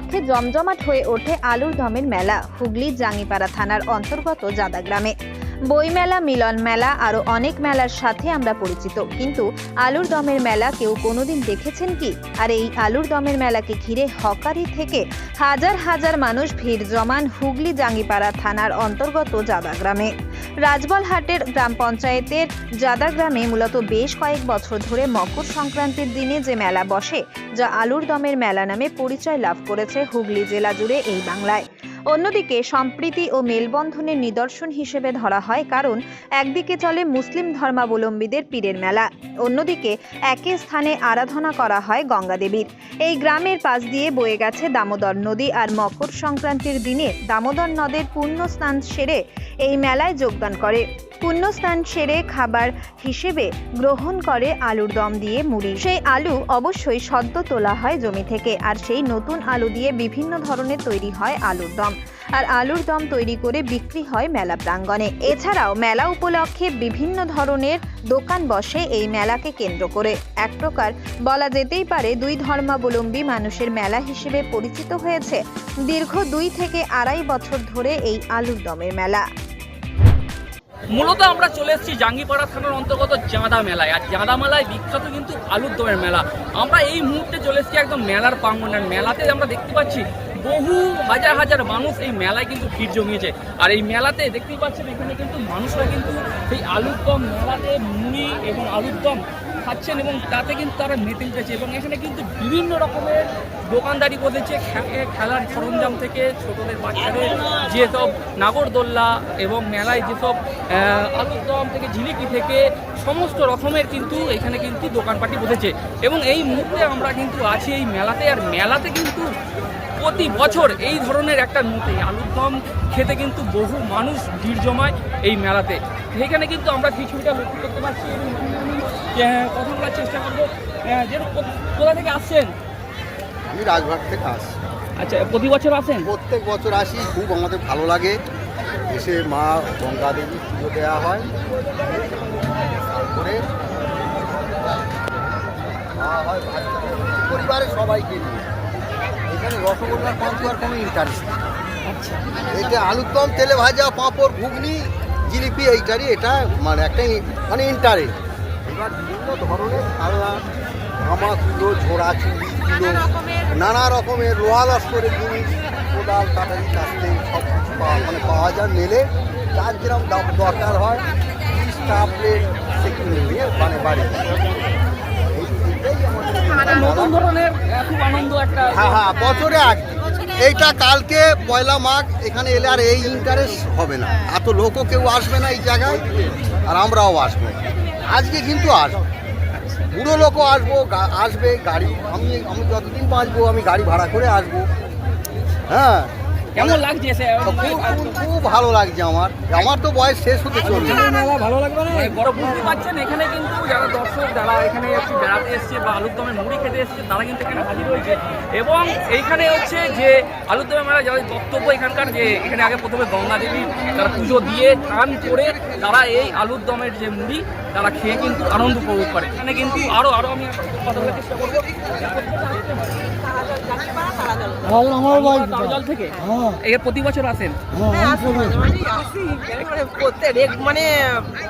উপলক্ষে জমজমাট হয়ে ওঠে আলুর দমের মেলা। হুগলি জাঙ্গিপাড়া থানার অন্তর্গত জাদাগ্রামে বইমেলা, মিলন মেলা আরও অনেক মেলার সাথে আমরা পরিচিত। কিন্তু আলুর দমের মেলা কেউ কোনোদিন দেখেছেন কি? আর এই আলুর দমের মেলাকে ঘিরে হকারি থেকে হাজার হাজার মানুষ ভিড় জমান হুগলি জাঙ্গিপাড়া থানার অন্তর্গত জাদাগ্রামে রাজবলহাটের গ্রাম পঞ্চায়েতের জাদাগ্রামে মূলত বেশ কয়েক বছর ধরে মকর সংক্রান্তির দিনে যে মেলা বসে, যা আলুর দমের মেলা নামে পরিচয় লাভ করেছে হুগলি জেলা জুড়ে এই বাংলায়। অন্যদিকে, সম্প্রীতি ও মেলবন্ধনের নিদর্শন হিসেবে ধরা হয় কারণ, একদিকে চলে মুসলিম ধর্মাবলম্বীদের পীরের মেলা, অন্যদিকে একই স্থানে আরাধনা করা হয় গঙ্গা দেবীর। এই গ্রামের পাশ দিয়ে বয়ে গেছে দামোদর নদী আর মকর সংক্রান্তির দিনে দামোদর নদের পূর্ণ স্নান সেরে এই মেলায় যোগদান করে। পুণ্যস্থান সেরে খাবার হিসেবে গ্রহণ করে আলুর দম দিয়ে মুড়ি। সেই আলু অবশ্যই সদ্য তোলা হয় জমি থেকে, আর সেই নতুন আলু দিয়ে বিভিন্ন ধরনের তৈরি হয় আলুর দম। আর আলুর দম তৈরি করে বিক্রি হয় মেলা প্রাঙ্গণে। এছাড়াও মেলা উপলক্ষে বিভিন্ন ধরনের দোকান বসে এই মেলাকে কেন্দ্র করে। এক প্রকার বলা যেতেই পারে দুই ধর্মাবলম্বী মানুষের মেলা হিসেবে পরিচিত হয়েছে দীর্ঘ দুই থেকে আড়াই বছর ধরে এই আলুর দমের মেলা। মূলত আমরা চলে এসেছি জাঙ্গিপাড়া থানার অন্তর্গত জাঁদা মেলায়। আর জাঁদা মেলায় বিখ্যাত কিন্তু আলুর দমের মেলা। আমরা এই মুহূর্তে চলে এসেছি একদম মেলার প্রাঙ্গণ। মেলাতে আমরা দেখতে পাচ্ছি বহু হাজার হাজার মানুষ এই মেলায় কিন্তু ভিড় জমিয়েছে। আর এই মেলাতে দেখতেই পাচ্ছেন, এখানে কিন্তু মানুষরা কিন্তু এই আলুর দম, মেলাতে মুড়ি এবং আলুর দম খাচ্ছেন এবং তাতে কিন্তু তারা মেতে উঠেছে এবং এখানে কিন্তু বিভিন্ন রকমের দোকানদারি বসেছে খেলার সরঞ্জাম থেকে, ছোটদের বাচ্চাদের যেসব নাগরদোল্লা এবং মেলায় যেসব আলুর দম থেকে ঝিলিকি থেকে, সমস্ত রকমের কিন্তু এখানে কিন্তু দোকানপাটি বসেছে। এবং এই মুহূর্তে আমরা কিন্তু আছি এই মেলাতে, আর মেলাতে কিন্তু প্রতি বছর এই ধরনের একটা নতুন আলুর দম খেতে কিন্তু বহু মানুষ ভিড় জমায় এই মেলাতে। এখানে কিন্তু আমরা কিছুটা লক্ষ্য করতে পারছি কথা বলার চেষ্টা করব কোথা থেকে আসছেন? আমি রাজভাট থেকে আসি আচ্ছা প্রতি বছর আসেন? প্রত্যেক বছর আসি খুব আমাদের ভালো লাগে। এসে মা গঙ্গা দেবী পুজো দেওয়া হয়। তারপরে হয় পরিবারের সবাইকে নিয়ে। এখানে রসগোল্লার পান্তুয়ার কোনো ইন্টারেস্ট আচ্ছা। এতে আলুর দম তেলে ভাজা পাঁপড় ঘুগনি জিলিপি এইটারই এটা মানে একটা মানে ইন্টারেস্ট এবার বিভিন্ন ধরনের খাওয়া জামা তুলো ঝোড়া চুড়ি তুলো নানা রকমের লোহা লস্করের জিনিস কোদাল কাটারি কাস্তে সব কিছু মানে পাওয়া যায় মেলে। যার যেরকম দাম দরকার হয় তিরিশটা প্লেট সেগুলো নিয়ে মানে বাড়ি। নতুন ধরনের খুব আনন্দ একটা হ্যাঁ হ্যাঁ বছরে এক এইটা কালকে পয়লা মাঘ এখানে এলে আর এই ইন্টারেস্ট হবে না। এত লোকও কেউ আসবে না এই জায়গায় আর আমরাও আসব। আজকে কিন্তু আসব বুড়ো লোকও আসব আসবে গাড়ি। আমি আমি যতদিন বাঁচবো আমি গাড়ি ভাড়া করে আসব। হ্যাঁ কেমন লাগছে খুব ভালো লাগছে। আমার। আমার তো বয়স শেষ হতে চলছে। ভালো লাগবে না? বড় বুঝতে পারছেন এখানে কিন্তু যারা দর্শক যারা এখানে একটু বেড়াতে এসছে বা আলুর দমের মুড়ি খেতে এসছে তারা কিন্তু এখানে হাজির হয়েছে। এবং এইখানে হচ্ছে যে আলুর দমের মেলা যাদের বক্তব্য এখানকার যে এখানে আগে প্রথমে গঙ্গা দেবী তারা পুজো দিয়ে স্নান করে তারা এই আলুর দমের যে মুড়ি তারা খেয়ে কিন্তু আনন্দ উপভোগ করে। এখানে কিন্তু আরও আরও আমি কথা বলার চেষ্টা করব। তারাজল থেকে? এর প্রতি বছর আসেন? মানে প্রত্যেক এক- মানে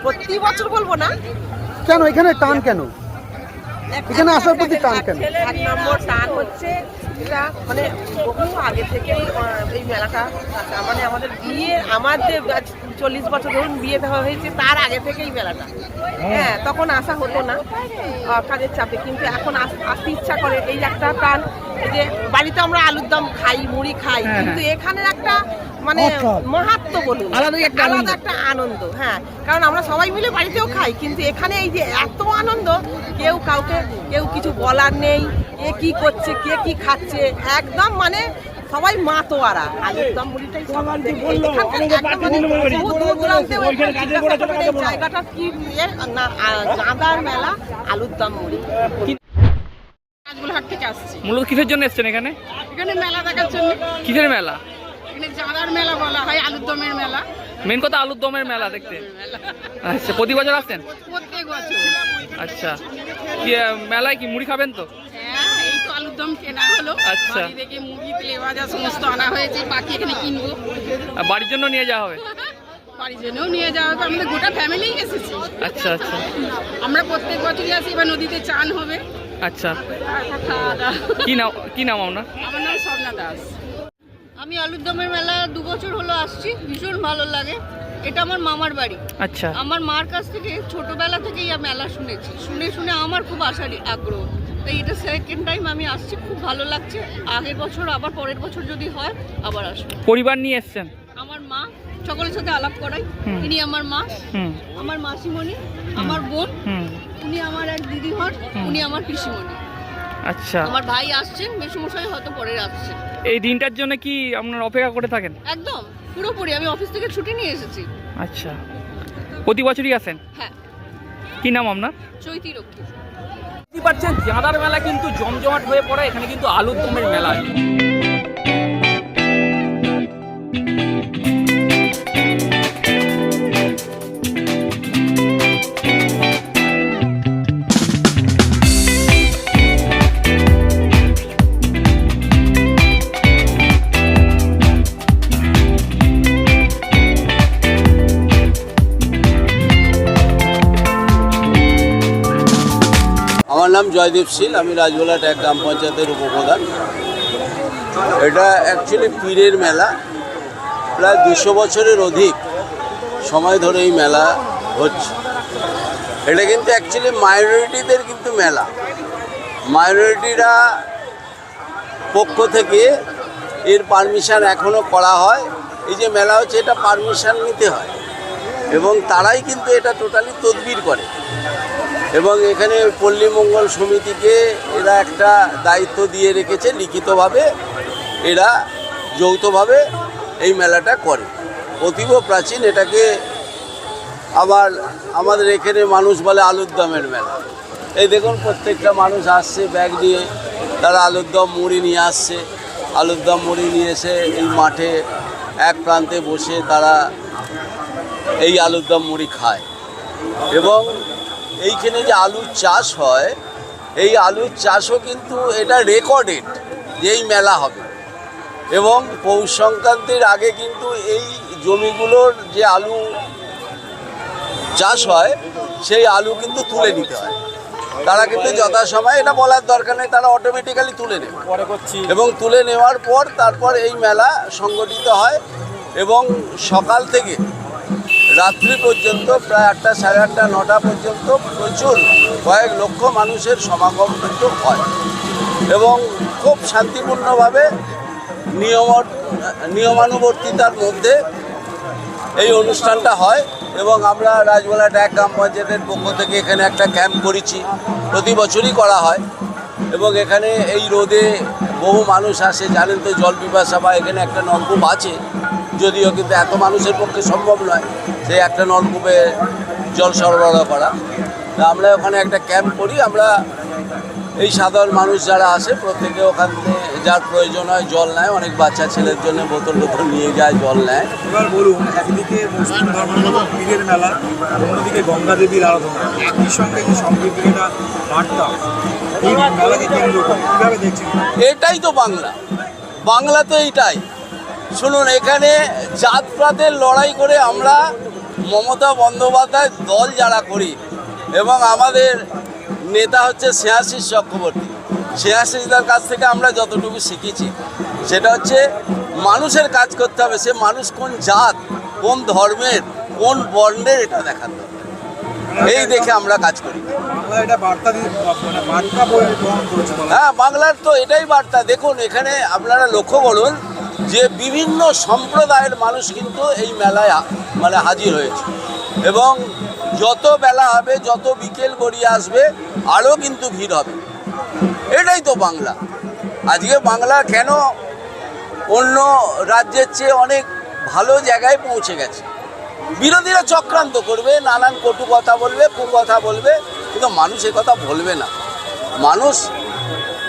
প্রতি বছর বলব না। কেন এখানে টান কেন? এখানে আসার প্রতি টান কেন? এক নম্বর টান হচ্ছে এটা মানে বহু আগে থেকেই এই মেলাটা মানে আমাদের বিয়ে আমাদের আজ চল্লিশ বছর ধরুন বিয়ে দেওয়া হয়েছে তার আগে থেকে এই মেলাটা। হ্যাঁ তখন আসা হতো না কাজের চাপে। কিন্তু এখন আস- আসতে ইচ্ছা করে এই একটা টান যে বাড়িতে আমরা আলুর দম খাই মুড়ি খাই হ্যাঁ, কিন্তু এখানের একটা মানে মাহাত্ম বলুন। আলাদা একটা আনন্দ হ্যাঁ। কারণ আমরা সবাই মিলে বাড়িতেও খাই কিন্তু এখানে এই যে এত আনন্দ কেউ কাউকে কেউ কিছু বলার নেই কে কি করছে কে কি খাচ্ছে একদম মানে সবাই সব থেকে- এখানকার একদম দূর দূরান্তে জায়গাটা কি ইয়ে? না আ- চাঁদার মেলা আলুর দম মুড়ি। রাজবলহাট থেকে আসছি। মূলত কিসের জন্য এসছেন এখানে? এখানে মেলা দেখার জন্য। কিসের মেলা? এখানে মেলা বলা হয় আলুর দমের মেলা। মেন কথা আলুর দমের মেলা দেখতে। আচ্ছা প্রতি বছর প্রত্যেক বছর। আচ্ছা। মেলায় কি মুড়ি খাবেন তো? হ্যাঁ এই তো আলুর দম কেনা হলো। আচ্ছা। বাড়ি থেকে মুরগি তেলে ভাজা সমস্ত আনা হয়েছে বাকি এখানে কিনবো। আর বাড়ির জন্য নিয়ে যাওয়া হবে? বাড়ির জন্যও নিয়ে যাওয়া হবে আমাদের গোটা ফ্যামিলি এসেছি। আচ্ছা আচ্ছা। আমরা প্রত্যেক বছরই আসি এবার নদীতে চান হবে। আচ্ছা। কি নাম কি নাম আপনার? আমার নাম স্বপ্না দাস। আমি আলুর দমের মেলা দু বছর হলো আসছি ভীষণ ভালো লাগে। এটা আমার মামার বাড়ি। আচ্ছা। আমার মার কাছ থেকে ছোটবেলা থেকেই মেলা শুনেছি। শুনে শুনে আমার খুব আশার আগ্রহ। তাই এটা সেকেন্ড টাইম আমি আসছি খুব ভালো লাগছে। আগের বছর আবার পরের বছর যদি হয় আবার আসব। পরিবার নিয়ে এসছেন? আমার মা সকলের সাথে আলাপ করাই। ইনি আমার মা। আমার মাসিমণি আমার বোন। উনি আমার এক দিদি হন উনি আমার পিসিমণি। আচ্ছা। আমার ভাই আসছেন মেসুমশাই হয়তো পরে আসছেন এই দিনটার জন্য কি আপনার অপেক্ষা করে থাকেন? একদম পুরোপুরি। আমি অফিস থেকে ছুটি নিয়ে এসেছি। আচ্ছা। প্রতি বছরই আসেন? হ্যাঁ। কি নাম আপনার? চৈতি রক্ষী। দেখতে পাচ্ছেন চাঁদার মেলা কিন্তু জমজমাট হয়ে পড়ে এখানে কিন্তু আলুর দমের মেলা। জয়দীপ শীল, আমি রাজগোলাট এক গ্রাম পঞ্চায়েতের উপপ্রধান। এটা অ্যাকচুয়ালি পীরের মেলা। প্রায় দুশো বছরের অধিক সময় ধরে এই মেলা হচ্ছে। এটা কিন্তু অ্যাকচুয়ালি মাইনরিটিদের কিন্তু মেলা। মাইনরিটিরা পক্ষ থেকে এর পারমিশন এখনও করা হয়। এই যে মেলা হচ্ছে, এটা পারমিশন নিতে হয়। এবং তারাই কিন্তু এটা টোটালি তদবির করে। এবং এখানে পল্লী মঙ্গল সমিতিকে এরা একটা দায়িত্ব দিয়ে রেখেছে, লিখিতভাবে এরা যৌথভাবে এই মেলাটা করে। অতীব প্রাচীন এটাকে আবার আমাদের এখানে মানুষ বলে আলুর দমের মেলা। এই দেখুন, প্রত্যেকটা মানুষ আসছে, ব্যাগ নিয়ে, তারা আলুর দম মুড়ি নিয়ে আসছে। আলুর দম মুড়ি নিয়ে এসে এই মাঠে এক প্রান্তে বসে তারা এই আলুর দম মুড়ি খায়। এবং এইখানে যে আলুর চাষ হয় এই আলুর চাষও কিন্তু এটা রেকর্ডেড যে এই মেলা হবে। এবং পৌষ সংক্রান্তির আগে কিন্তু এই জমিগুলোর যে আলু চাষ হয় সেই আলু কিন্তু তুলে নিতে হয়। তারা কিন্তু যথাসময়ে এটা বলার দরকার নেই তারা অটোমেটিক্যালি তুলে নেবে এবং তুলে নেওয়ার পর তারপর এই মেলা সংগঠিত হয়। এবং সকাল থেকে রাত্রি পর্যন্ত, প্রায় আটটা, সাড়ে আটটা, নটা পর্যন্ত প্রচুর কয়েক লক্ষ মানুষের সমাগম কিন্তু হয়। এবং খুব শান্তিপূর্ণভাবে নিয়ম নিয়মানুবর্তিতার মধ্যে এই অনুষ্ঠানটা হয় এবং আমরা রাজগোলাট এক গ্রাম পঞ্চায়েতের পক্ষ থেকে এখানে একটা ক্যাম্প করেছি। প্রতি বছরই করা হয় এবং এখানে এই রোদে বহু মানুষ আসে। জানেন তো জল পিপাসা বা এখানে একটা নলকূপ আছে। যদিও কিন্তু এত মানুষের পক্ষে সম্ভব নয় সেই একটা নলকূপে জল সরবরাহ করা। তা আমরা ওখানে একটা ক্যাম্প করি আমরা এই সাধারণ মানুষ যারা আসে প্রত্যেকে ওখান থেকে যার প্রয়োজন হয় জল নেয়। অনেক বাচ্চা ছেলের জন্য বোতল বোতল নিয়ে যায় জল নেয়। এবার বলুন একদিকে মুসলিম ধর্মাবলম্বী পীরের মেলা অন্যদিকে গঙ্গা দেবীর আরাধনা। একই সঙ্গে যে একটা বার্তা? এই মেলাকে কেন্দ্র করে কীভাবে দেখছেন? এটাই তো বাংলা। বাংলা তো এইটাই। শুনুন এখানে জাতপাতের লড়াই করে আমরা মমতা বন্দ্যোপাধ্যায় দল যারা করি এবং আমাদের নেতা হচ্ছে শ্রেয়াশিস চক্রবর্তী। শ্রেয়াশিসদার কাছ থেকে আমরা যতটুকু শিখেছি সেটা হচ্ছে মানুষের কাজ করতে হবে সে মানুষ কোন জাত কোন ধর্মের কোন বর্ণের এটা দেখাতে হবে। এই দেখে আমরা কাজ করি। হ্যাঁ বাংলার তো এটাই বার্তা। দেখুন এখানে আপনারা লক্ষ্য করুন যে বিভিন্ন সম্প্রদায়ের মানুষ কিন্তু এই মেলায় মানে হাজির হয়েছে। এবং যত বেলা হবে, যত বিকেল গড়িয়ে আসবে, আরও কিন্তু ভিড় হবে। এটাই তো বাংলা। আজকে বাংলা কেন অন্য রাজ্যের চেয়ে অনেক ভালো জায়গায় পৌঁছে গেছে? বিরোধীরা চক্রান্ত করবে, নানান কটু কথা বলবে কুকথা বলবে, কিন্তু মানুষ কথা বলবে না। মানুষ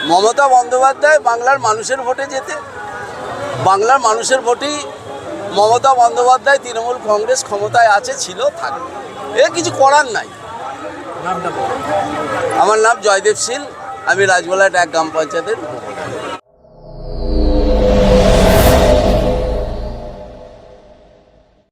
মমতা বন্দ্যোপাধ্যায় বাংলার মানুষের ভোটে যেতে বাংলার মানুষের ভোটেই মমতা বন্দ্যোপাধ্যায় তৃণমূল কংগ্রেস ক্ষমতায় আছে ছিল থাকবে এ কিছু করার নাই আমার নাম জয়দেব সিং আমি রাজগোলাট এক গ্রাম পঞ্চায়েতের।